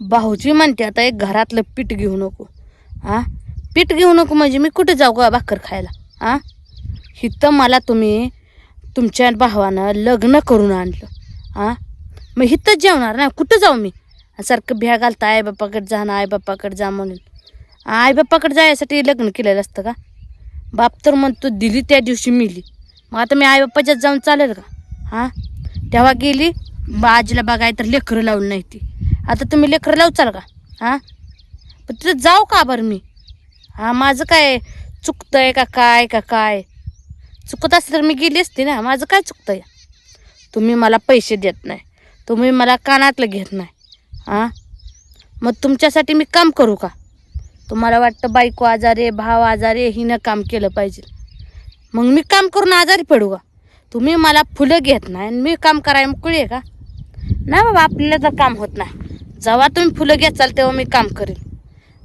भाऊजी म्हणते आता एक घरातलं पीठ घेऊ नको. हां पीठ घेऊ नको म्हणजे मी कुठे जाऊ का भाकर खायला? हां इथं मला तुम्ही तुमच्या भावानं लग्न करून आणलं. हां मग इथंच जेवणार ना कुठं जाऊ मी? सारखं भ्या घालता आई बाप्पाकडे जा ना आई बाप्पाकडे जा म्हणून. आई बाप्पाकडे जायसाठी लग्न केलेलं असतं का? बाप तर म्हणतो दिली त्या दिवशी मिली. मग आता मी आई बापाच्यात जाऊन चालेल का? हां तेव्हा गेली बाजीला बघाय तर लेकरं लावून नाही ती. आता तुम्ही लेकरं उचाल का? हां? पण तिथं जाऊ का बरं मी? हां माझं काय चुकतंय का काय का काय? चुकत असते तर मी गेली असते ना माझं काय चुकतंय? तुम्ही मला पैसे देत नाही. तुम्ही मला कानातलं घेत नाही. हां? मग तुमच्यासाठी मी काम करू का? तुम्हाला वाटतं बायको आजारे भाव आजारे हिनं काम केलं पाहिजे. मग मी काम करून आजारी पडू का? तुम्ही मला फुलं घेत नाही आणि मी काम करायला मोकळी आहे का? नाही बाबा आपल्याला तर काम होत नाही. जेव्हा तुम्ही फुलं घेचाल तेव्हा मी काम करेन.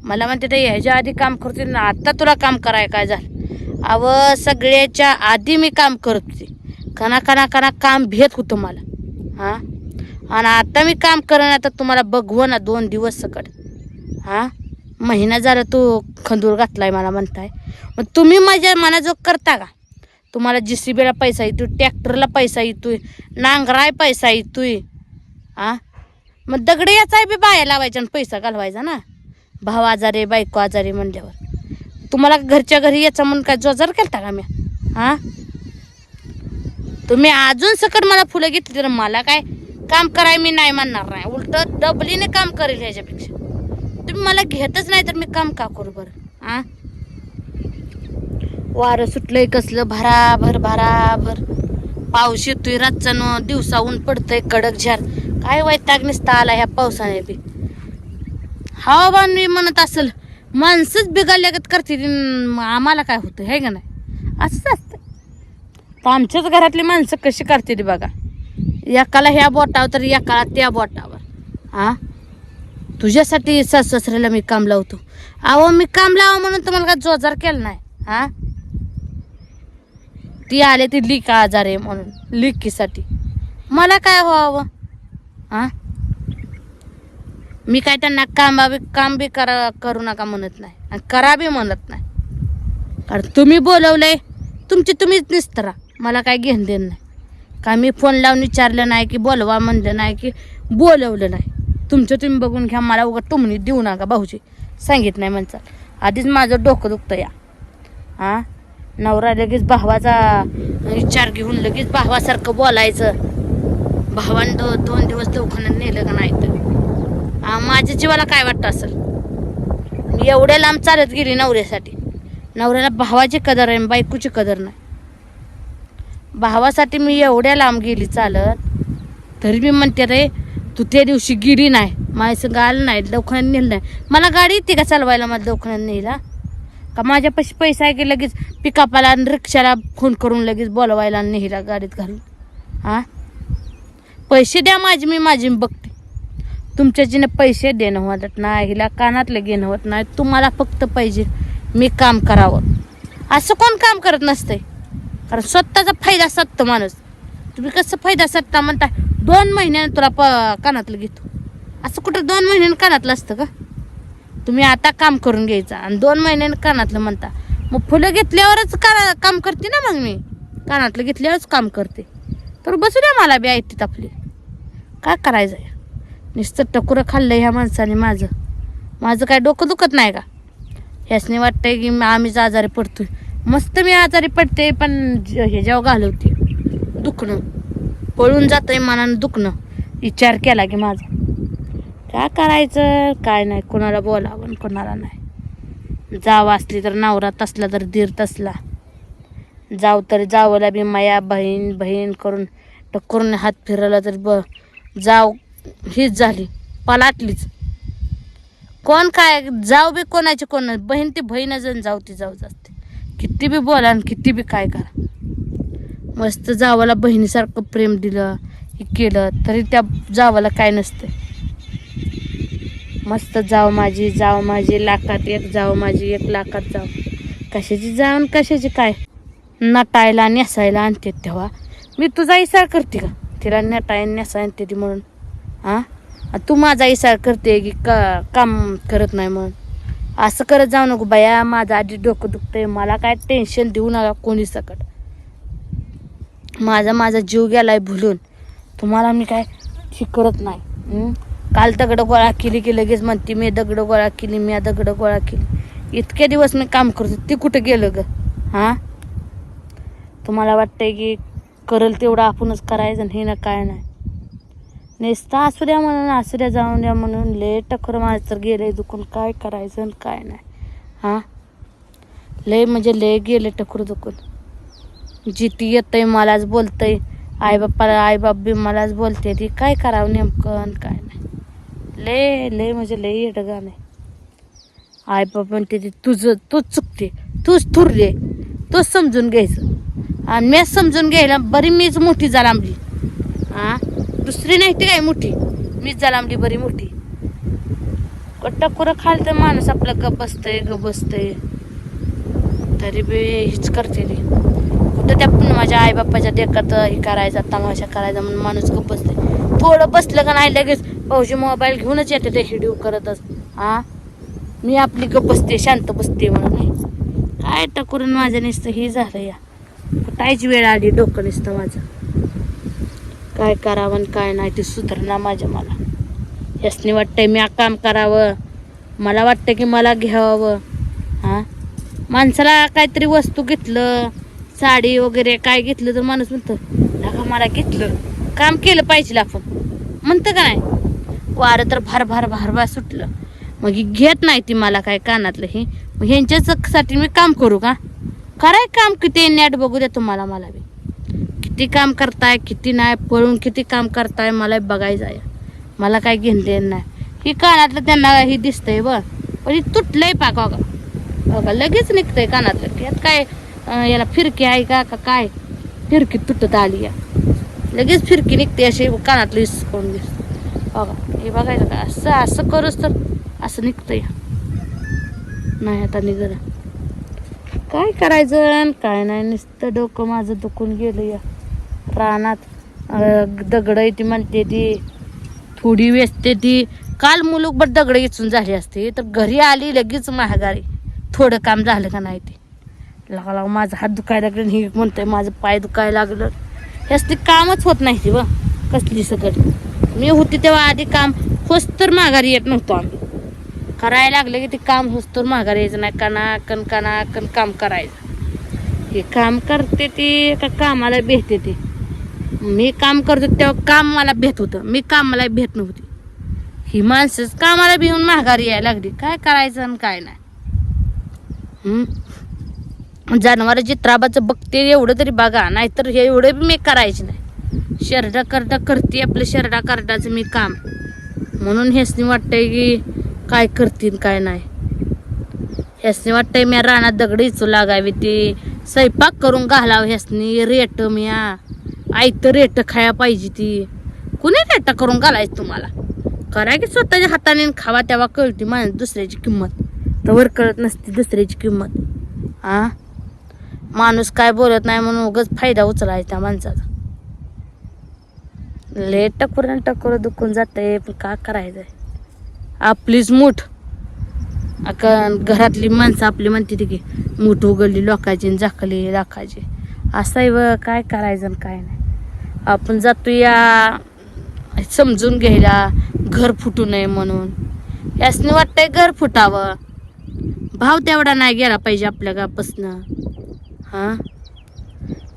मला म्हणते ते ह्याच्या आधी काम करते ना आत्ता तुला काम कराय काय झालं? अव सगळ्याच्या आधी मी काम करत होते. कना कना कना काम भेट होतं मला. हां? आणि आता मी काम करेन आता तुम्हाला बघवं ना दोन दिवस सकट हां? महिना झाला तू खंदूर घातलाय मला म्हणताय. मग तुम्ही माझ्या मनाजोग करता का? तुम्हाला जी सी बीला पैसा येतोय ट्रॅक्टरला पैसा येतोय नांगराय पैसा येतोय. हां? मग दगड याचा बी बाया लावायचा आणि पैसा घालवायचा ना. भाव आजारी बायको आजारी म्हणल्यावर. तुम्हाला घरच्या घरी याचा म्हणून काय जोजार केलता का मी? हां? तुम्ही अजून सकट मला फुलं घेतली तर मला काय काम कराय मी नाही म्हणणार नाही. उलट डबलीने काम करेल ह्याच्यापेक्षा. तुम्ही मला घेतच नाही तर मी काम का करू बरं? हां? वारं सुटलंय कसलं? भराभर भराभर. पाऊस येतोय न दिवसा ऊन पडतंय कडक झार. काय वैताग निसता आला ह्या पावसाने बी. हवामान मी म्हणत असेल माणसंच बिघडल्यागत करते आम्हाला काय होतं हे का नाही? असंच असतं. तर आमच्याच घरातली माणसं कशी करते बघा? एकाला ह्या बोटावर तर एकाला त्या बोटावर. हा तुझ्यासाठी सासऱ्याला मी काम लावतो. अहो मी काम लावा म्हणून तुम्हाला काय जोजार केला नाही? हा ती आले ती लिक आजार आहे म्हणून लिकीसाठी. मला काय व्हावं? हा मी काय त्यांना काम बी काम बी करा करू नका म्हणत नाही आणि करा बी म्हणत नाही. कारण तुम्ही बोलवलंय तुमची तुम्हीच निस्तरा मला काय घेण देण नाही. का मी फोन लावून विचारलं नाही की बोलवा म्हणलं नाही की बोलवलं नाही. तुमचं तुम्ही बघून घ्या मला उगा तुम्ही देऊ नका भाऊजी. सांगित नाही म्हणचा आधीच माझं डोकं दुखतं या. हां नवरा लगेच भावाचा विचार घेऊन लगेच भावासारखं बोलायचं. भावान दो दोन दिवस दवाखान्यात नेलं का नाही तर? माझ्या जीवाला काय वाटतं असेल? मी एवढ्या लांब चालत गेली नवऱ्यासाठी. नवऱ्याला भावाची कदर आहे बायकोची कदर नाही. भावासाठी मी एवढ्या लांब गेली चालत तरी मी म्हणते रे तू त्या दिवशी गेली नाही. माझ्या संग आलं नाही दवाखान्यात नेलं नाही. मला गाडी येते का चालवायला मला दवाखान्यात नेला का माझ्यापाशी पैसा आहे की लगेच पिकापाला आणि रिक्षाला फोन करून लगेच बोलवायला आणि नेहिला गाडीत घालून? हां पैसे द्या माझे मी माझी मी बघते तुमच्याजीने पैसे देणं होत नाही हिला कानातलं घेणं होत नाही. तुम्हाला फक्त पाहिजे मी काम करावं. असं कोण काम करत नसतंय? कारण स्वतःचा फायदा साधतो माणूस. तुम्ही कसं फायदा साधता म्हणता दोन महिन्याने तुला प कानातलं घेतो. असं कुठं दोन महिन्याने कानातलं असतं का? तुम्ही आता काम करून घ्यायचं आणि दोन महिन्याने कानातलं म्हणता. मग फुलं घेतल्यावरच का काम करते ना मग मी? कानातलं घेतल्यावरच काम करते. तर बसू द्या मला बी आहेत आपली. काय करायचं आहे नुसतं टकुरं खाल्लं ह्या माणसाने माझं. माझं काय डोकं दुखत नाही का? ह्यासने वाटतंय की आम्हीच आजारी पडतोय. मस्त मी आजारी पडते पण हे जेव्हा घालवते दुखणं. पळून जातंय मनानं दुखणं. विचार केला की माझा. काय करायचं? काय नाही कोणाला बोलावं आणि कोणाला नाही. जावं असली तर नवरा तसला तर दीर तसला. जाव तर जावला बी माया बहीण बहीण करून टक्करून हात फिरवला तर ब जाव हीच झाली पलाटलीच. कोण काय जाऊ बी कोणाची कोण बहीण ती बहीण जण जाऊ ती जाऊ जाते किती बी बोला आणि किती बी काय करा. मस्त जावाला बहिणीसारखं प्रेम दिलं हे केलं तरी त्या जावाला काय नसते मस्त जाव माझी जाव माझी लाखात एक जाव माझी एक लाखात जाव. कशाची जाऊन कशाची काय? नटायला नेसायला आणते तेव्हा. मी तुझा इसार करते का? तिला नटाय नेसाय आणते ती म्हणून. हां तू माझा इशारा करते की का काम करत नाही म्हणून. असं करत जाऊ नको बाया माझं आधी डोकं दुखतंय. मला काय टेन्शन देऊ नका कोणी सकट. माझा माझा जीव गेलाय भुलून. तुम्हाला मी काय ठीक करत नाही काल दगडं गोळा केली की लगेच म्हणते मी दगडं गोळा केली मी दगडं गोळा केली. इतके दिवस मी काम करतो ते कुठं गेलं ग? हां तुम्हाला वाटतंय की करल तेवढं आपणच करायचं आणि हे ना काय नाही. नेसता असू द्या म्हणून असू द्या जाऊन द्या म्हणून. लय टकर माझं तर गेलंय दुखून काय करायचं आणि काय नाही. हां? लय म्हणजे लय गेले टकर दुखून. जिती येतंय मलाच बोलतंय. आई बाप्पाला आई बाप बी मलाच बोलते ती काय करावं नेमकं आणि काय नाही. लय लय म्हणजे लय येतं गाणे आई बाप म्हणते ती तुझं तूच चुकते तूच थुरले तूच समजून घ्यायचं. आणि मीच समजून घ्यायला बरी मीच मोठी जलांबली. हा दुसरी नाही ती काय मोठी? मीच जलांबली बरी मोठी. टकुरं खाल तर माणूस आपलं गप बसतंय गप बसतंय. तरी बी हीच करते ती. कुठं त्या माझ्या आई बाप्पाच्या देखत हे करायचा तमाशा करायचा म्हणून माणूस गप बसतंय. थोडं बसलं का नाही लगेच भाऊजी मोबाईल घेऊनच येते ते हिडिओ करतच. हा मी आपली गप बसते शांत बसते म्हणून. काय टकुरून माझ्या नुसतं हे झालं या. कुठायची वेळ आली डोकं निसतं माझं. काय करावं आणि काय नाही ते सुधारणा माझ्या मला. यासनी वाटतंय मी काम करावं. मला वाटतं की मला घ्यावं. हां? माणसाला काहीतरी वस्तू घेतलं साडी वगैरे काय घेतलं तर माणूस म्हणतं का मला घेतलं. काम केलं पाहिजे आपण. म्हणतं का नाही? वारं तर भार भार भार भार सुटलं. मग ही घेत नाही ती मला काय कानातलं हे. मग ह्यांच्यासाठी मी काम करू का? कराय काम किती नेट बघू द्या तुम्हाला मला बी. किती काम करताय किती नाही पळून किती काम करताय मला बघायचं आहे. मला काय घेणं नाही. ही कानातलं त्यांना ही दिसतंय ब पण ही तुटलंय पाक बघा बघा लगेच निघतंय कानातलं. यात काय याला फिरकी आहे का का काय? फिरकी तुटत आली या लगेच फिरकी निघते अशी कानातलं कोण दिस बघा हे बघायचं का? असं असं करूच तर असं निघतंय. नाही आता निघलं. काय करायचं आणि काय नाही नुसतं डोकं माझं दुखून गेलं या रानात दगड ती म्हणते ती थोडी वेचते ती. काल मुलूकभर दगड इचून झाली असते तर घरी आली लगेच महागारी थोडं काम झालं का नाही ते. लागा लागा माझा हात दुखायला लागलं आणि म्हणतंय माझं पाय दुखायला लागलं. ह्याच ते कामच होत नाही ते व कसली सगळी. मी होती तेव्हा आधी काम होस्त तर माघारी येत नव्हतो आम्ही. करायला लागलं की ते काम हसतोर तर यायचं नाही. कना कण कना कण काम करायचं. हे काम करते ते का कामाला भेटते ते. मी काम करतो तेव्हा काम मला भेट होतं. मी कामाला भेट नव्हती. ही माणसंच कामाला भिवून माघारी यायला लागली. काय करायचं आणि काय नाही. जनावर चित्राबाचं बघते एवढं तरी बघा. नाहीतर हे एवढं बी मी करायचे नाही. शरडा करडा करते आपलं शरडा करडाचं मी काम. म्हणून ह्यासनी वाटतंय की काय करतील काय नाही. ह्यासनी वाटतंय मी रानात दगड इचू लागावी ती स्वयंपाक करून घालावं ह्यासनी. रेट म्या. आयतं रेट खाया पाहिजे ती. कुणी रेट करून घालायचं तुम्हाला? करा की स्वतःच्या हाताने खावा तेव्हा कळते माझ्या दुसऱ्याची किंमत. तर कळत नसते दुसऱ्याची किंमत. आ? माणूस काय बोलत नाही म्हणून उगाच फायदा उचलायचा त्या माणसाचा. लेट टकुर टकुर दुखून जाते पण का करायचंय? आपलीच मूठ. घरातली माणसं आपली म्हणते ती की मूठ उघडली लोकांची आणि झाकली लाखाची असं व काय करायचं आणि काय नाही. आपण जातो या समजून घ्यायला घर फुटू नये म्हणून. यासने वाटतंय घर फुटावं. भाव तेवढा नाही गेला पाहिजे आपल्या गापासनं हा?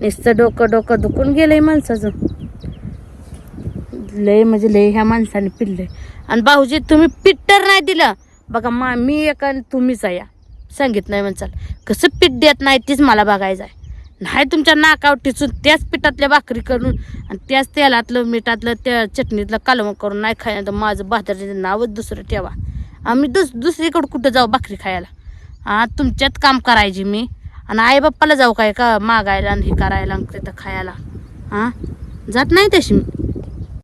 नुसतं डोकं डोकं दुखून गेलंय माणसाचं. लय म्हणजे लय ह्या माणसाने पिल्लंय. आणि भाऊजी तुम्ही पिट्टर तर नाही दिलं. बघा मा मी एक तुम्हीच आहे या. सांगित नाही म्हणचाल. कसं पीठ देत नाही तीच मला बघायचं आहे. नाही तुमच्या नाकावर टिचून त्याच पिठातल्या भाकरी करून आणि त्याच तेलातलं मिठातलं त्या चटणीतलं कालवं करून नाही खायला तर माझं भाताचं नावच दुसरं ठेवा. आम्ही दुस दुसरीकडं कुठं जाऊ भाकरी खायला? हां तुमच्यात काम करायची मी. आणि आई बाप्पाला जाऊ काय का? मागायला आणि हे करायला तिथं खायला. हां जात नाही तशी मी.